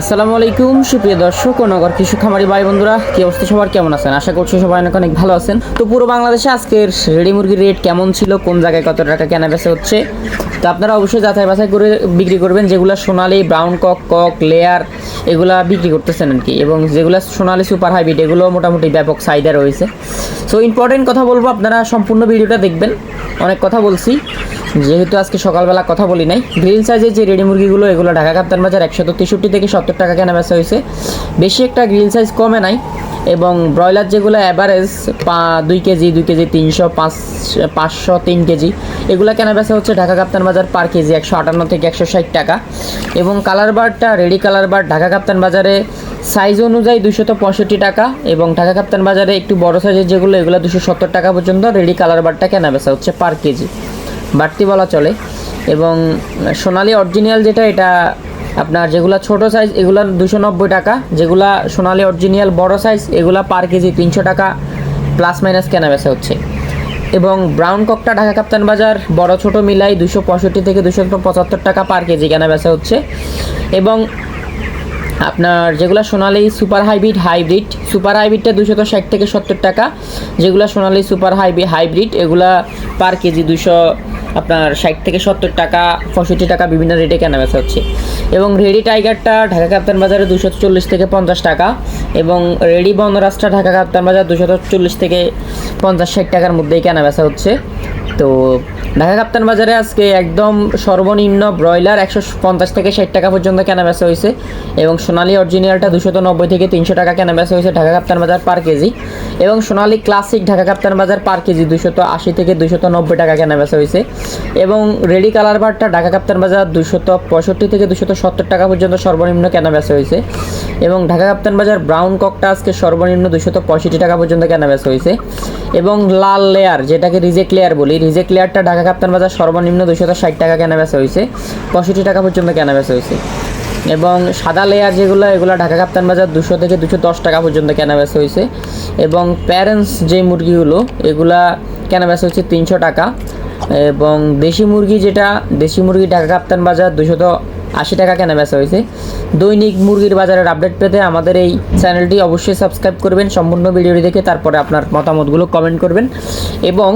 আসসালামু আলাইকুম, সুপ্রিয় দর্শক ও নগর কৃষি খামারি ভাই বন্ধুরা, কি অবস্থা সবার, কেমন আছেন? আশা করছি সবাই অনেক অনেক ভালো আছেন। তো পুরো বাংলাদেশে আজকের রেডি মুরগির রেট কেমন ছিল? কোন জায়গায় কত টাকা কেনা বেচা হচ্ছে? তো আপনারা অবশ্যই যাচাই বাছাই করে বিক্রি করবেন। যেগুলো সোনালি ব্রাউন কক কক লেয়ার এগুলা বিক্রি করতেছেন আর কি। এবং যেগুলো সোনালি সুপার হাইব্রিড এগুলো মোটামুটি ব্যাপক চাহিদা রয়েছে। সো ইম্পর্টেন্ট কথা বলব, আপনারা সম্পূর্ণ ভিডিওটা দেখবেন। অনেক কথা বলছি। যেহেতু আজকে সকালবেলা কথা বলি নাই গ্রিল সাইজের যে রেডি মুরগিগুলো, এগুলো ঢাকা কাপ্তান বাজার একশো তেষট্টি থেকে সত্তর টাকা কেনা বেচা হয়েছে। বেশি একটা গ্রিল সাইজ কমে নাই এবং ব্রয়লার যেগুলো অ্যাভারেজ পা দুই কেজি দুই কেজি তিনশো, পাঁচ, পাঁচশো, তিন কেজি, এগুলো কেনা বেচা হচ্ছে ঢাকা কাপ্তান বাজার পার কেজি একশো আটান্ন থেকে একশো ষাট টাকা। এবং কালার বারটা ready colour bar Dhaka Kaptan বাজারে সাইজ অনুযায়ী দুশত পঁয়ষট্টি টাকা এবং ঢাকা কাপ্তান বাজারে একটু বড় সাইজের যেগুলো, এগুলো দুশো সত্তর টাকা পর্যন্ত রেডি কালার বারটা কেনা বেচা হচ্ছে পার কেজি। বাড়তি বলা চলে। এবং সোনালি অরিজিনাল যেটা, এটা আপনার যেগুলো ছোট সাইজ, এগুলো দুশো নব্বই টাকা। যেগুলা সোনালি অরিজিনাল বড় সাইজ, এগুলা পার কেজি তিনশো টাকা প্লাস মাইনাস কেনা বেচা হচ্ছে। এবং ব্রাউন ককটা ঢাকা কাপ্তান বাজার, বড় ছোট মিলাই দুশো পঁয়ষট্টি থেকে দুশো পঁচাত্তর টাকা পার কেজি কেনা বেচা হচ্ছে। এবং আপনার যেগুলো Sonali super hybrid hybrid, super হাইব্রিডটা দুশো ষাট থেকে সত্তর টাকা। যেগুলো সোনালি সুপার হাইব্রিড হাইব্রিড, এগুলা পার কেজি দুশো আপনার ষাট থেকে সত্তর টাকা, পঁয়ষট্টি টাকা বিভিন্ন রেটে কেনা বেচা হচ্ছে। এবং রেডি টাইগারটা ঢাকা কাপ্তান বাজারে দুশো চল্লিশ থেকে পঞ্চাশ টাকা এবং রেডি বনরাজটা ঢাকা কাপ্তান বাজার দুশো চল্লিশ থেকে পঞ্চাশ ষাট টাকার মধ্যেই কেনা বেচা হচ্ছে। তো ঢাকা কাপ্তান বাজারে আজকে একদম সর্বনিম্ন ব্রয়লার একশো পঞ্চাশ থেকে ষাট টাকা পর্যন্ত কেনা বেচা হয়েছে এবং সোনালি অরিজিনালটা দুশো নব্বই থেকে তিনশো টাকা কেনা বেচা হয়েছে ঢাকা কাপ্তান বাজার পার কেজি এবং সোনালি ক্লাসিক ঢাকা কাপ্তান বাজার পার কেজি দুশত আশি থেকে দুশত নব্বই টাকা কেনা বেচা হয়েছে এবং রেডি কালার বারটা ঢাকা কাপ্তান বাজার দুশত পঁয়ষট্টি থেকে দুশত সত্তর টাকা পর্যন্ত সর্বনিম্ন কেনা বেচা হয়েছে এবং ঢাকা কাপ্তান বাজার ব্রাউন ককটা আজকে সর্বনিম্ন দুশত পঁয়ষট্টি টাকা পর্যন্ত কেনা বেচা হয়েছে এবং লাল লেয়ার যেটাকে রিজেক্ট লেয়ার বলি রিজেক্ট লেয়ারটা ঢাকা কাপ্তান বাজার সর্বনিম্ন দুশত ষাট টাকা কেনা বেচা হয়েছে। পঁয়ষট্টি টাকা পর্যন্ত কেনা বেচা হয়েছে। এবং সাদা লেয়ার যেগুলো, এগুলো ঢাকা কাপ্তান বাজার দুশো থেকে দুশো দশ টাকা পর্যন্ত কেনা বেচা হয়েছে। এবং প্যারেন্টস যে মুরগিগুলো, এগুলা কেনা বেচা হচ্ছে তিনশো টাকা। এবং দেশি মুরগি যেটা, দেশি মুরগি ঢাকা কাপ্তান বাজার দুশত আশি টাকা কেনা বেচা হয়েছে। দৈনিক মুরগির বাজারের আপডেট পেতে আমাদের এই চ্যানেলটি অবশ্যই সাবস্ক্রাইব করবেন। সম্পূর্ণ ভিডিওটি দেখে তারপরে আপনার মতামতগুলো কমেন্ট করবেন। এবং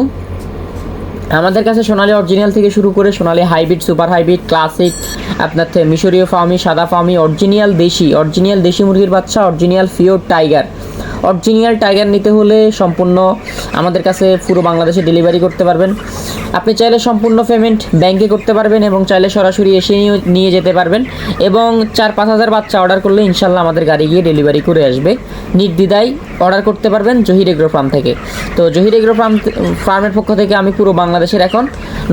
আমাদের কাছে সোনালি অরিজিনাল থেকে শুরু করে Sonali hybrid super hybrid classic আপনার মিশরীয় ফার্মি সাদা ফার্মি অরিজিনাল দেশি অরিজিনাল দেশি মুরগির বাচ্চা original pure tiger original tiger নিতে হলে সম্পূর্ণ আমাদের কাছে পুরো বাংলাদেশে ডেলিভারি করতে পারবেন। আপনি চাইলে সম্পূর্ণ পেমেন্ট ব্যাংকে করতে পারবেন এবং চাইলে সরাসরি এসে নিয়ে যেতে পারবেন এবং চার, পাঁচ হাজার বাচ্চা অর্ডার করলে ইনশাল্লাহ আমাদের গাড়ি গিয়ে ডেলিভারি করে আসবে। নির্দ্বিধায় অর্ডার করতে পারবেন জহির এগ্রো ফার্ম থেকে। তো জহির এগ্রো ফার্ম ফার্মের পক্ষ থেকে আমি পুরো বাংলাদেশের এখন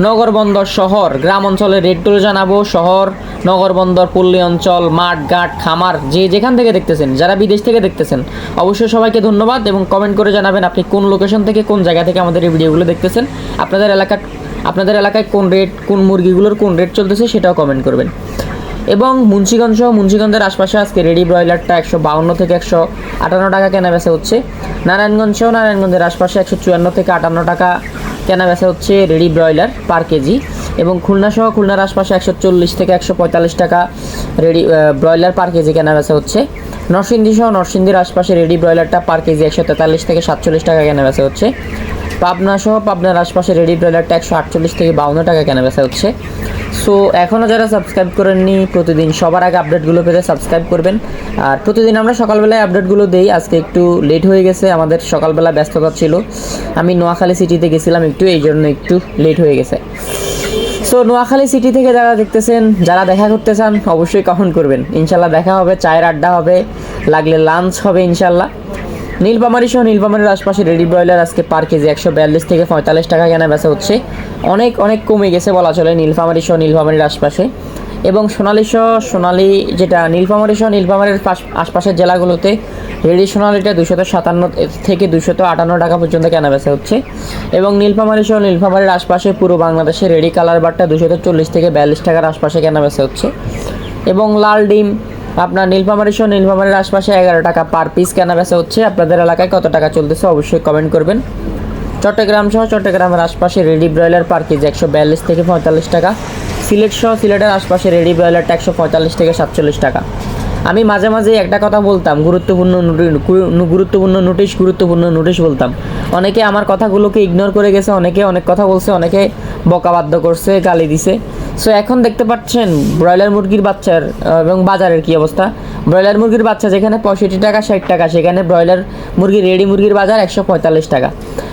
নগর বন্দর শহর, গ্রাম অঞ্চলের রেড ডোল জানাব। শহর নগর বন্দর, পল্লী অঞ্চল, মাঠ, ঘাট, খামার, যে যেখান থেকে দেখতেছেন, যারা বিদেশ থেকে দেখতেছেন, অবশ্যই সবাইকে ধন্যবাদ এবং কমেন্ট করে জানাবেন আপনি কোন লোকেশন থেকে, কোন জায়গা থেকে আমাদের এই ভিডিওগুলো দেখতেছেন, আপনাদের এলাকা, আপনাদের এলাকায় কোন রেট কোন মুরগিগুলোর কোন রেট চলতেছে সেটাও কমেন্ট করবেন। এবং মুন্সিগঞ্জ সহ, মুন্সিগঞ্জের আশপাশে আজকে রেডি ব্রয়লারটা একশো বাউন্ন থেকে একশো আটান্ন টাকা কেনা বেচা হচ্ছে। নারায়ণগঞ্জ সহ, নারায়ণগঞ্জের আশপাশে একশো চুয়ান্ন থেকে আটান্ন টাকা কেনা বেচা হচ্ছে রেডি ব্রয়লার পার কেজি এবং খুলনা সহ খুলনার আশপাশে একশো চল্লিশ থেকে একশো পঁয়তাল্লিশ টাকা রেডি ব্রয়লার পার কেজি কেনা বেচা হচ্ছে। নরসিংদী সহ নরসিংদীর আশপাশে রেডি ব্রয়লারটা পার কেজি একশো তেতাল্লিশ থেকে সাতচল্লিশ টাকা কেনা বেচা হচ্ছে। পাবনা সহ পাবনার আশপাশে রেডি ব্রয়লারটা একশো আটচল্লিশ থেকে বাউন্ন টাকা কেনা বেচা হচ্ছে। সো এখনও যারা সাবস্ক্রাইব করেননি, প্রতিদিন সবার আগে আপডেটগুলো পেতে সাবস্ক্রাইব করবেন। আর প্রতিদিন আমরা সকালবেলায় আপডেটগুলো দেই। আজকে একটু লেট হয়ে গেছে, আমাদের সকালবেলা ব্যস্ততা ছিল। আমি নোয়াখালী সিটিতে গেছিলাম একটু, এই জন্য একটু লেট হয়ে গেছে। সো নোয়াখালী সিটি থেকে যারা দেখতেছেন, যারা দেখা করতে চান, অবশ্যই কমেন্ট করবেন। ইনশাল্লাহ দেখা হবে, চায়ের আড্ডা হবে, লাগলে লাঞ্চ হবে ইনশাল্লাহ নীলপামারি সহ নীলপামারির আশপাশে রেডি ব্রয়লার আজকে পার কেজি একশো বিয়াল্লিশ থেকে পঁয়তাল্লিশ টাকা কেনা বেচা হচ্ছে। অনেক অনেক কমে গেছে বলা চলে নীলফামারি সহ নীলফামারির আশপাশে। এবং সোনালি সহ সোনালি যেটা নীলফামারি সহ নীলফামারির পাশ- আশপাশের জেলাগুলোতে রেডি সোনালিটা দুশত সাতান্ন থেকে দুশত আটান্ন টাকা পর্যন্ত কেনা বেচা হচ্ছে। এবং নীলফামারি সহ নীলফামারির আশপাশে পুরো বাংলাদেশে রেডি কালার বারটা দুশত চল্লিশ থেকে বিয়াল্লিশ টাকার আশপাশে কেনা বেচা হচ্ছে। এবং লাল ডিম, আপনার নীলফামারি সহ নীলফামারির আশপাশে এগারো টাকা পার পিস কেনা বেচা হচ্ছে। আপনাদের এলাকায় কত টাকা চলতেছে অবশ্যই কমেন্ট করবেন। চট্টগ্রাম সহ চট্টগ্রামের আশপাশে রেডি ব্রয়লার পার কেজি একশো বিয়াল্লিশ থেকে পঁয়তাল্লিশ টাকা। সিলেট সহ সিলেটের আশপাশে রেডি ব্রয়লারটা একশো পঁয়তাল্লিশ থেকে সাতচল্লিশ টাকা। আমি মাঝে মাঝে একটা কথা বলতাম, গুরুত্বপূর্ণ গুরুত্বপূর্ণ নোটিশ গুরুত্বপূর্ণ নোটিশ বলতাম। অনেকে আমার কথাগুলোকে ইগনোর করে গেছে, অনেকে অনেক কথা বলছে, অনেকে বকাবাদ্য করছে, গালি দিছে। সো এখন দেখতে পাচ্ছেন, ব্রয়লার মুরগির বাচ্চার এবং বাজারের কি অবস্থা? ব্রয়লার মুরগির বাচ্চা যেখানে পঁয়ষট্টি টাকা, ষাট টাকা, সেখানে ব্রয়লার মুরগি, রেডি মুরগির বাজার একশো পঁয়তাল্লিশ টাকা।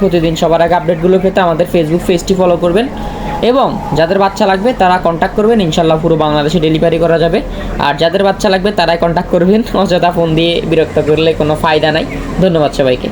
প্রতিদিন সবার আগে আপডেটগুলো পেতে আমাদের ফেসবুক পেজটি ফলো করবেন। এবং যাদের বাচ্চা লাগবে, তারা কন্ট্যাক্ট করবেন। ইনশাল্লাহ পুরো বাংলাদেশে ডেলিভারি করা যাবে। আর যাদের বাচ্চা লাগবে, তারাই কন্ট্যাক্ট করবেন। অযথা ফোন দিয়ে বিরক্ত করলে কোনো ফায়দা নাই। ধন্যবাদ সবাইকে।